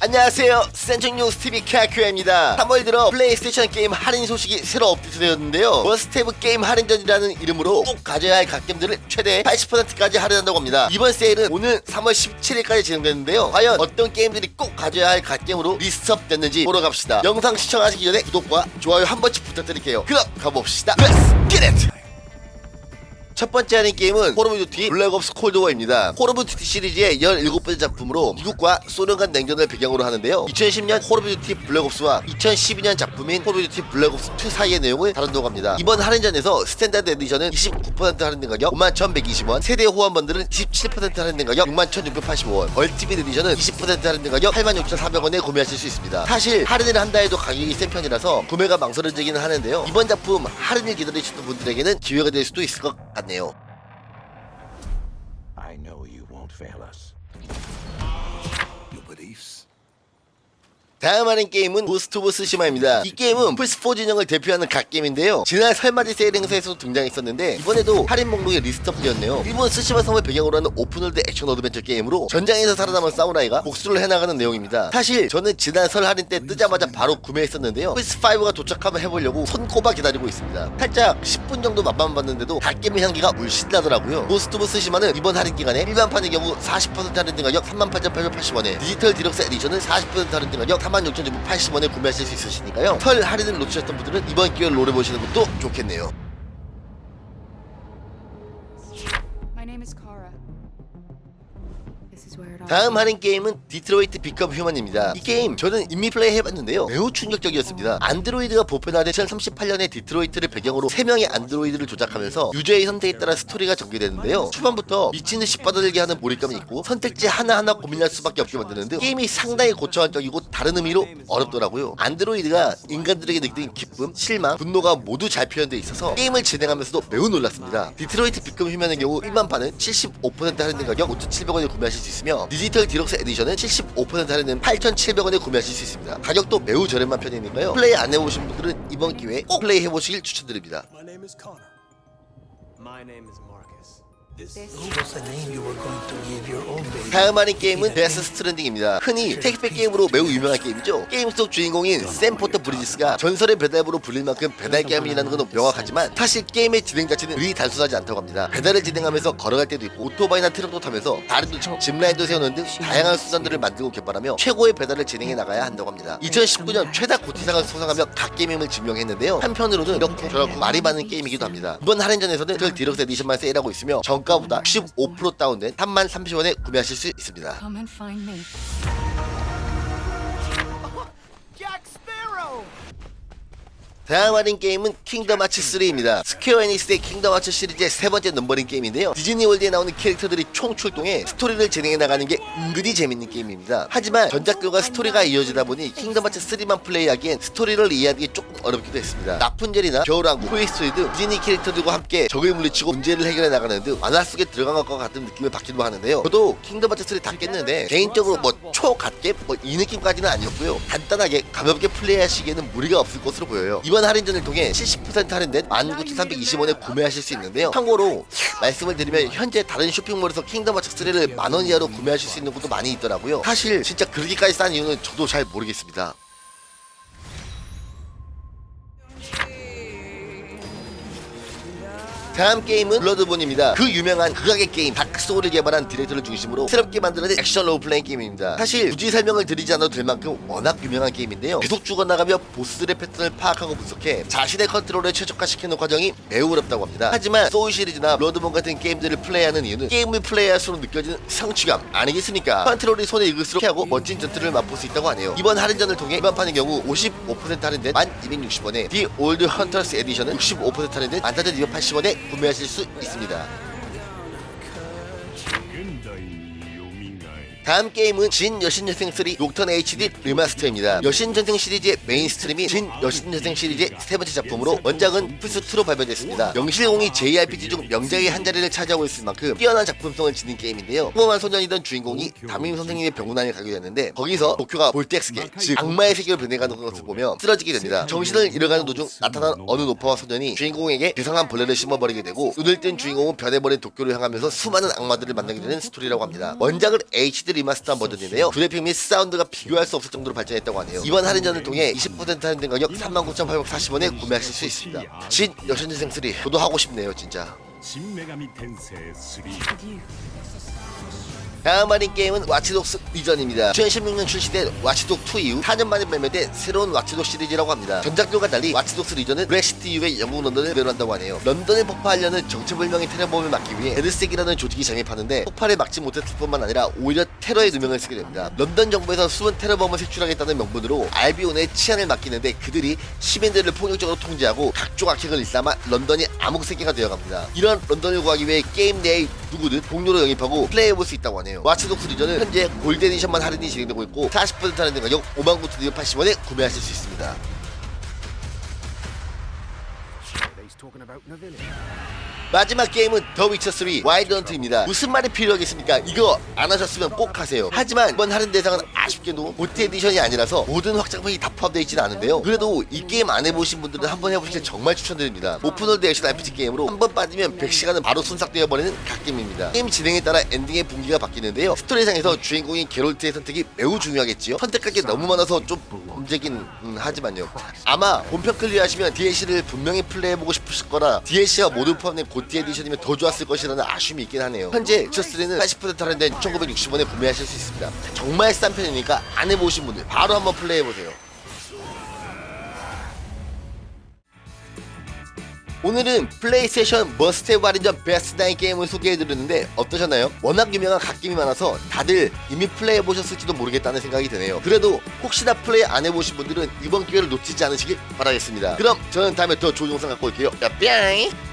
안녕하세요. 센척뉴스 TV 카큐입니다. 3월 들어 플레이스테이션 게임 할인 소식이 새로 업데이트되었는데요. 머스테브 게임 할인전이라는 이름으로 꼭 가져야 할 갓겜들을 최대 80%까지 할인한다고 합니다. 이번 세일은 오늘 3월 17일까지 진행되는데요. 과연 어떤 게임들이 꼭 가져야 할 갓겜으로 리스트업 됐는지 보러 갑시다. 영상 시청하시기 전에 구독과 좋아요 한 번씩 부탁드릴게요. 그럼 가봅시다. Let's get! 첫 번째 하는 게임은 콜 오브 듀티 블랙 옵스 콜드워입니다. 콜 오브 듀티 시리즈의 17번째 작품으로 미국과 소련 간 냉전을 배경으로 하는데요. 2010년 콜 오브 듀티 블랙 옵스와 2012년 작품인 콜 오브 듀티 블랙 옵스 2 사이의 내용을 다룬다고 합니다. 이번 할인전에서 스탠다드 에디션은 29% 할인된 가격 51,120원, 세대 호환 번들은 17% 할인된 가격 61,685원, 얼티밋 에디션은 20% 할인된 가격 86,400원에 구매하실 수 있습니다. 사실 할인을 한다 해도 가격이 센 편이라서 구매가 망설여지기는 하는데요. 이번 작품 할인을 기다리시는 분들에게는 기회가 될 수도 있을 것 같 I know you won't fail us. 다음 하는 게임은 고스트 오브 스시마입니다. 이 게임은 플스4 진영을 대표하는 갓게임인데요. 지난 설맞이 세일 행사에서도 등장했었는데 이번에도 할인 목록에 리스트업 되었네요. 일본 스시마 섬을 배경으로 하는 오픈월드 액션 어드벤처 게임으로 전장에서 살아남은 사무라이가 복수를 해나가는 내용입니다. 사실 저는 지난 설 할인 때 뜨자마자 바로 구매했었는데요. 플스5가 도착하면 해보려고 손꼽아 기다리고 있습니다. 살짝 10분 정도 맛만 봤는데도 갓게임의 향기가 물씬 나더라고요. 고스트 오브 스시마는 이번 할인 기간에 일반판의 경우 40% 할인된 가격 38,880원에 디지털 디럭스 에디션은 40% 할인된 가격 46,980원에 구매하실 수 있으시니까요. 설 할인을 놓치셨던 분들은 이번 기회를 노려보시는 것도 좋겠네요. 다음 할인 게임은 디트로이트 비컴 휴먼입니다. 이 게임 저는 인미 플레이 해봤는데요. 매우 충격적이었습니다. 안드로이드가 보편화된 2038년의 디트로이트를 배경으로 3명의 안드로이드를 조작하면서 유저의 선택에 따라 스토리가 전개되는데요. 초반부터 미친 듯이 빠져들게 하는 몰입감이 있고 선택지 하나하나 고민할 수밖에 없게 만드는 등 게임이 상당히 고차원적이고 다른 의미로 어렵더라고요. 안드로이드가 인간들에게 느끼는 기쁨, 실망, 분노가 모두 잘 표현되어 있어서 게임을 진행하면서도 매우 놀랐습니다. 디트로이트 비컴 휴먼의 경우 일반판은 75% 할인된 가격 5,700원에 구매하실 수 있으며 디지털 디럭스 에디션은 75% 할인된 8,700원에 구매하실 수 있습니다. 가격도 매우 저렴한 편이니까요. 플레이 안 해보신 분들은 이번 기회에 꼭 플레이 해보시길 추천드립니다. My name is Connor. My name is Marcus. 다음 하는 게임은 데스 스트랜딩입니다. 흔히 택배 게임으로 매우 유명한 게임이죠. 게임 속 주인공인 샘 포터 브리지스가 전설의 배달부로 불릴 만큼 배달 게임이라는 건 명확하지만 사실 게임의 진행 자체는 그리 단순하지 않다고 합니다. 배달을 진행하면서 걸어갈 때도 있고 오토바이나 트럭도 타면서 다리도 치고 짚라인도 세우는 등 다양한 수단들을 만들고 개발하며 최고의 배달을 진행해 나가야 한다고 합니다. 2019년 최다 고티상을 소상하며 각 게임임을 증명했는데요. 한편으로는 이렇게 저렇게 말이 많은 게임이기도 합니다. 이번 할인전에서는 들 디럭스 에디션만 세일하고 있으며 정 가보다 15% 다운된 3만 30원에 구매하실 수 있습니다. 할인 게임은 킹덤 하츠 3입니다. 스퀘어 에닉스의 킹덤 하츠 시리즈의 세 번째 넘버링 게임인데요. 디즈니 월드에 나오는 캐릭터들이 총 출동해 스토리를 진행해 나가는 게 은근히 재밌는 게임입니다. 하지만 전작들과 스토리가 이어지다 보니 킹덤 하츠 3만 플레이하기엔 스토리를 이해하기 조금 어렵기도 했습니다. 라푼젤이나 겨울왕국, 토이스토리드, 디즈니 캐릭터들과 함께 적을 물리치고 문제를 해결해 나가는 등 만화 속에 들어간 것과 같은 느낌을 받기도 하는데요. 저도 킹덤 하츠 3 다 깼는데 개인적으로 뭐 초갓겜 뭐이 느낌까지는 아니었고요. 간단하게 가볍게 플레이하시기에는 무리가 없을 것으로 보여요. 이번 할인전을 통해 70% 할인된 19,320원에 구매하실 수 있는데요. 참고로 말씀을 드리면 현재 다른 쇼핑몰에서 킹덤 하츠 3를 만원 이하로 구매하실 수 있는 곳도 많이 있더라고요. 사실 진짜 그렇게까지 싼 이유는 저도 잘 모르겠습니다. 다음 게임은 블러드본입니다. 그 유명한 극악의 게임 다크소울을 개발한 디렉터를 중심으로 새롭게 만들어낸 액션 롤플레잉 게임입니다. 사실 굳이 설명을 드리지 않아도 될 만큼 워낙 유명한 게임인데요. 계속 죽어나가며 보스들의 패턴을 파악하고 분석해 자신의 컨트롤을 최적화시키는 과정이 매우 어렵다고 합니다. 하지만 소울 시리즈나 블러드본 같은 게임들을 플레이하는 이유는 게임을 플레이할수록 느껴지는 성취감 아니겠습니까? 컨트롤이 손에 익을수록 하고 멋진 전투를 맛볼 수 있다고 하네요. 이번 할인전을 통해 일반판의 경우 55% 할인된 1260원에 디 올드 헌터스 에디션은 65% 할인된 14,280원에 구매하실 수 있습니다. 다음 게임은 진 여신전생 3 녹턴 HD 리마스터입니다. 여신전생 시리즈의 메인스트림인 진 여신전생 시리즈의 세 번째 작품으로 원작은 플스2로 발매됐습니다. 영실공이 JRPG 중 명작의 한 자리를 차지하고 있을 만큼 뛰어난 작품성을 지닌 게임인데요. 평범한 소년이던 주인공이 담임 선생님의 병원안에 가게 되는데 거기서 도쿄가 볼텍스계 즉 악마의 세계로 변해가는 것을 보며 쓰러지게 됩니다. 정신을 잃어가는 도중 나타난 어느 노파와 소년이 주인공에게 괴상한 벌레를 심어버리게 되고 눈을 뜬 주인공은 변해버린 도쿄를 향하면서 수많은 악마들을 만나게 되는 스토리라고 합니다. 원작을 HD 리마스터한 버전인데요. 그래픽 및 사운드가 비교할 수 없을 정도로 발전했다고 하네요. 이번 할인전을 통해 20% 할인된 가격 39,840원에 구매하실 수 있습니다. 진 여천인생 3 저도 하고 싶네요 진짜. 新女神転生3 다음 할인 게임은 와치독스 리전입니다. 2016년 출시된 와치독 2 이후 4년 만에 발매된 새로운 와치독 시리즈라고 합니다. 전작들과 달리 와치독스 리전은 브렉시트 이후에 영국 런던을 배로한다고 하네요. 런던을 폭파하려는 정체불명의 테러범을 막기 위해 에드색이라는 조직이 잠입하는데 폭발을 막지 못했을 뿐만 아니라 오히려 테러의 누명을 쓰게 됩니다. 런던 정부에서 숨은 테러범을 색출하겠다는 명분으로 알비온의 치안을 맡기는데 그들이 시민들을 폭력적으로 통제하고 각종 악행을 일삼아 런던이 암흑세계가 되어갑니다. 이런 런던을 구하기 위해 게임 내의 누구든 동료로 영입하고 플레이해볼 수 있다고 하네요. 와치독스 리전은 현재 골드 에디션만 할인이 진행되고 있고 40% 할인된 가격 59,980원에 구매하실 수 있습니다. 마지막 게임은 더 위쳐 3 와일드 헌트입니다. 무슨 말이 필요하겠습니까? 이거 안 하셨으면 꼭 하세요. 하지만 이번 할인 대상은 아쉽게도 고트 에디션이 아니라서 모든 확장팩이 다 포함되어 있지는 않은데요. 그래도 이 게임 안 해보신 분들은 한번 해보시길 정말 추천드립니다. 오픈월드 액션 RPG 게임으로 한 번 빠지면 100시간은 바로 순삭되어 버리는 갓게임입니다. 게임 진행에 따라 엔딩의 분기가 바뀌는데요. 스토리상에서 주인공인 게롤트의 선택이 매우 중요하겠지요. 선택할 게 너무 많아서 좀 범죄긴 음, 하지만요. 아마 본편 클리어하시면 DLC를 분명히 플레이해보고 싶으실 거라 DLC가 모두 포함된 고티 에디션이면 더 좋았을 것이라는 아쉬움이 있긴 하네요. 현재 위쳐3는 80% 할인된 1960원에 구매하실 수 있습니다. 정말 싼 편이니까 안 해보신 분들 바로 한번 플레이해보세요. 오늘은 플레이스테이션 머스테브 할인전 베스트 나인 게임을 소개해드렸는데 어떠셨나요? 워낙 유명한 갓게임이 많아서 다들 이미 플레이해보셨을지도 모르겠다는 생각이 드네요. 그래도 혹시나 플레이 안 해보신 분들은 이번 기회를 놓치지 않으시길 바라겠습니다. 그럼 저는 다음에 더 좋은 영상 갖고 올게요. 야, 뿅!